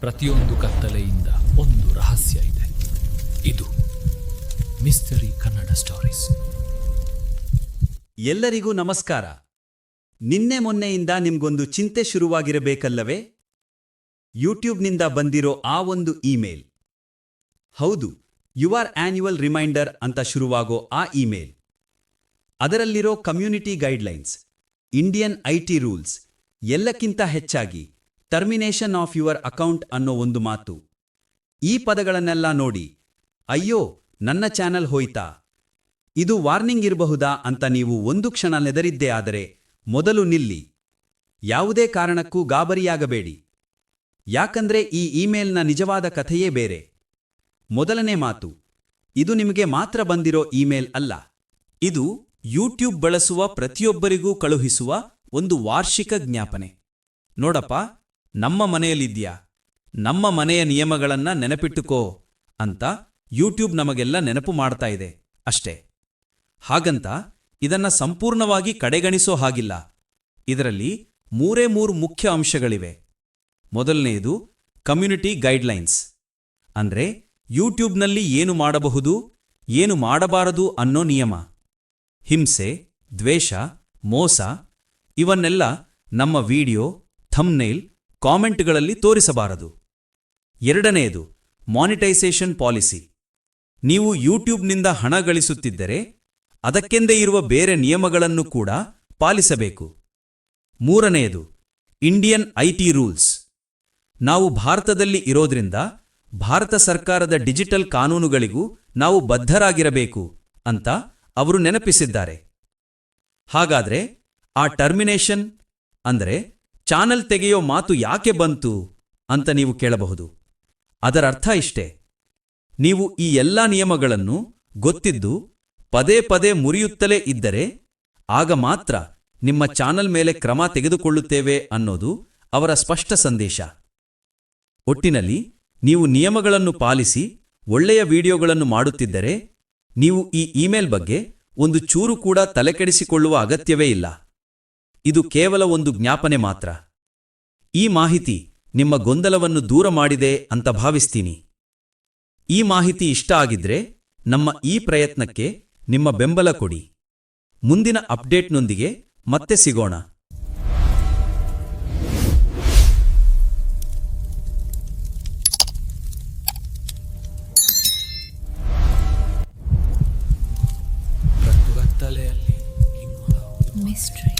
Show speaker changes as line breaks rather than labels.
ಪ್ರತಿಯೊಂದು ಕತ್ತಲೆಯಿಂದ ಒಂದು ರಹಸ್ಯ ಇದೆ. ಇದು ಮಿಸ್ಟರಿ ಕನ್ನಡ ಸ್ಟೋರೀಸ್.
ಎಲ್ಲರಿಗೂ ನಮಸ್ಕಾರ. ನಿನ್ನೆ ಮೊನ್ನೆಯಿಂದ ನಿಮ್ಗೊಂದು ಚಿಂತೆ ಶುರುವಾಗಿರಬೇಕಲ್ಲವೇ? ಯೂಟ್ಯೂಬ್ನಿಂದ ಬಂದಿರೋ ಆ ಒಂದು ಇಮೇಲ್. ಹೌದು, ಯುವರ್ ಆ್ಯನ್ಯುವಲ್ ರಿಮೈಂಡರ್ ಅಂತ ಶುರುವಾಗೋ ಆ ಇಮೇಲ್. ಅದರಲ್ಲಿರೋ community guidelines, Indian IT rules, ಎಲ್ಲಕ್ಕಿಂತ ಹೆಚ್ಚಾಗಿ ಟರ್ಮಿನೇಷನ್ ಆಫ್ ಯುವರ್ ಅಕೌಂಟ್ ಅನ್ನೋ ಒಂದು ಮಾತು. ಈ ಪದಗಳನ್ನೆಲ್ಲ ನೋಡಿ, ಅಯ್ಯೋ, ನನ್ನ ಚಾನೆಲ್ ಹೋಯ್ತಾ? ಇದು ವಾರ್ನಿಂಗ್ ಇರಬಹುದಾ? ಅಂತ ನೀವು ಒಂದು ಕ್ಷಣ ನೆದರಿದ್ದೇ ಆದರೆ ಮೊದಲು ನಿಲ್ಲಿ. ಯಾವುದೇ ಕಾರಣಕ್ಕೂ ಗಾಬರಿಯಾಗಬೇಡಿ. ಯಾಕಂದ್ರೆ ಈ ಇಮೇಲ್ನ ನಿಜವಾದ ಕಥೆಯೇ ಬೇರೆ. ಮೊದಲನೇ ಮಾತು, ಇದು ನಿಮಗೆ ಮಾತ್ರ ಬಂದಿರೋ ಇಮೇಲ್ ಅಲ್ಲ. ಇದು ಯೂಟ್ಯೂಬ್ ಬಳಸುವ ಪ್ರತಿಯೊಬ್ಬರಿಗೂ ಕಳುಹಿಸುವ ಒಂದು ವಾರ್ಷಿಕ ಜ್ಞಾಪನೆ. ನೋಡಪ್ಪ ನಮ್ಮ ಮನೆಯಲ್ಲಿದ್ಯಾ ನಮ್ಮ ಮನೆಯ ನಿಯಮಗಳನ್ನ ನೆನಪಿಟ್ಟುಕೋ ಅಂತ ಯೂಟ್ಯೂಬ್ ನಮಗೆಲ್ಲ ನೆನಪು ಮಾಡ್ತಾ ಇದೆ, ಅಷ್ಟೇ. ಹಾಗಂತ ಇದನ್ನ ಸಂಪೂರ್ಣವಾಗಿ ಕಡೆಗಣಿಸೋ ಹಾಗಿಲ್ಲ. ಇದರಲ್ಲಿ ಮೂರೇ ಮೂರು ಮುಖ್ಯ ಅಂಶಗಳಿವೆ. ಮೊದಲನೆಯದು ಕಮ್ಯುನಿಟಿ ಗೈಡ್ಲೈನ್ಸ್ ಅಂದ್ರೆ ಯೂಟ್ಯೂಬ್ನಲ್ಲಿ ಏನು ಮಾಡಬಹುದು, ಏನು ಮಾಡಬಾರದು ಅನ್ನೋ ನಿಯಮ. ಹಿಂಸೆ, ದ್ವೇಷ, ಮೋಸ, ಇವನ್ನೆಲ್ಲ ನಮ್ಮ ವಿಡಿಯೋ ಥಂಬ್ನೇಲ್ ಕಾಮೆಂಟ್ಗಳಲ್ಲಿ ತೋರಿಸಬಾರದು. ಎರಡನೆಯದು ಮಾನಿಟೈಸೇಷನ್ ಪಾಲಿಸಿ ನೀವು ಯೂಟ್ಯೂಬ್ನಿಂದ ಹಣ ಗಳಿಸುತ್ತಿದ್ದರೆ, ಅದಕ್ಕೆಂದೇ ಇರುವ ಬೇರೆ ನಿಯಮಗಳನ್ನು ಕೂಡ ಪಾಲಿಸಬೇಕು. ಮೂರನೆಯದು ಇಂಡಿಯನ್ ಐಟಿ ರೂಲ್ಸ್ ನಾವು ಭಾರತದಲ್ಲಿ ಇರೋದ್ರಿಂದ ಭಾರತ ಸರ್ಕಾರದ ಡಿಜಿಟಲ್ ಕಾನೂನುಗಳಿಗೂ ನಾವು ಬದ್ಧರಾಗಿರಬೇಕು ಅಂತ ಅವರು ನೆನಪಿಸಿದ್ದಾರೆ. ಹಾಗಾದ್ರೆ, ಆ ಟರ್ಮಿನೇಷನ್ ಅಂದ್ರೆ ಚಾನಲ್ ತೆಗೆಯೋ ಮಾತು ಯಾಕೆ ಬಂತು ಅಂತ ನೀವು ಕೇಳಬಹುದು. ಅದರ ಅರ್ಥ ಇಷ್ಟೇ. ನೀವು ಈ ಎಲ್ಲಾ ನಿಯಮಗಳನ್ನು ಗೊತ್ತಿದ್ದು ಪದೇ ಪದೇ ಮುರಿಯುತ್ತಲೇ ಇದ್ದರೆ ಆಗ ಮಾತ್ರ ನಿಮ್ಮ ಚಾನಲ್ ಮೇಲೆ ಕ್ರಮ ತೆಗೆದುಕೊಳ್ಳುತ್ತೇವೆ ಅನ್ನೋದು ಅವರ ಸ್ಪಷ್ಟ ಸಂದೇಶ. ಒಟ್ಟಿನಲ್ಲಿ ನೀವು ನಿಯಮಗಳನ್ನು ಪಾಲಿಸಿ ಒಳ್ಳೆಯ ವಿಡಿಯೋಗಳನ್ನು ಮಾಡುತ್ತಿದ್ದರೆ ನೀವು ಈ ಇಮೇಲ್ ಬಗ್ಗೆ ಒಂದು ಚೂರು ಕೂಡ ತಲೆಕೆಡಿಸಿಕೊಳ್ಳುವ ಅಗತ್ಯವೇ ಇಲ್ಲ. ಇದು ಕೇವಲ ಒಂದು ಜ್ಞಾಪನೆ ಮಾತ್ರ. ಈ ಮಾಹಿತಿ ನಿಮ್ಮ ಗೊಂದಲವನ್ನು ದೂರ ಮಾಡಿದೆ ಅಂತ ಭಾವಿಸ್ತೀನಿ. ಈ ಮಾಹಿತಿ ಇಷ್ಟ ಆಗಿದ್ರೆ ನಮ್ಮ ಈ ಪ್ರಯತ್ನಕ್ಕೆ ನಿಮ್ಮ ಬೆಂಬಲ ಕೊಡಿ. ಮುಂದಿನ ಅಪ್ಡೇಟ್ನೊಂದಿಗೆ ಮತ್ತೆ ಸಿಗೋಣ. mystery.